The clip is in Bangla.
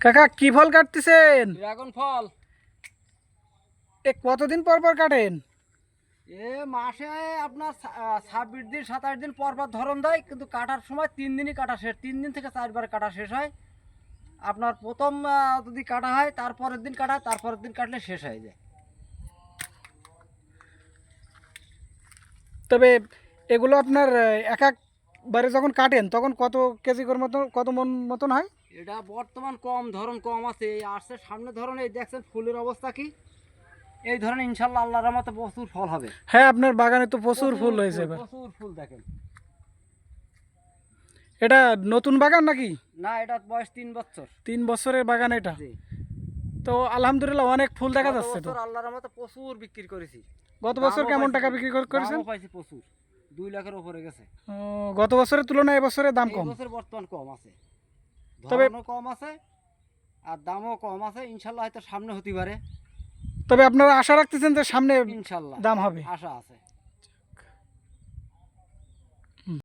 কাকা কি ফল কাটতেছেন? ড্রাগন ফল। এ কতদিন পর পর কাটেন? এ মাসে আপনার ছাব্বিশ দিন সাতাশ দিন পর পর ধরন দেয় কিন্তু কাটার সময় তিন দিনই কাটা শেষ। তিন দিন থেকে চারবার কাটা শেষ হয়। আপনার প্রথম যদি কাটা হয় তারপরের দিন কাটা হয় তারপরের দিন কাটলে শেষ হয়ে যায়। তবে এগুলো আপনার এক একবারে যখন কাটেন তখন কত কেজি করে মতন কত মন মতন হয়? এটা বর্তমান কম ধরন কম আছে। এই আসছে সামনে ধরন এই দেখছেন ফুলের অবস্থা কি? এই ধরনের ইনশাল্লাহ আল্লাহর রহমতে প্রচুর ফল হবে। হ্যাঁ আপনার বাগানে তো প্রচুর ফুল হয়েছে প্রচুর ফুল দেখেন। এটা নতুন বাগান নাকি? না এটা বয়স তিন বছর। তিন বছরের বাগান এটা। তো আলহামদুলিল্লাহ অনেক ফুল দেখা যাচ্ছে তো। আল্লাহর রহমতে প্রচুর বিক্রি করেছি। গত বছর কেমন টাকা বিক্রি কর- করেছেন? পাইছি প্রচুর। দুই লাখের উপরে গেছে। গত বছরের তুলনায় এবছরের দাম কম। বছর বর্তমান কম আছে। তবে কম আছে আর দামও কম আছে ইনশাল্লাহ হয়তো সামনে হতে পারে। তবে আপনারা আশা রাখতেছেন যে সামনে ইনশাল্লাহ দাম হবে। আশা আছে।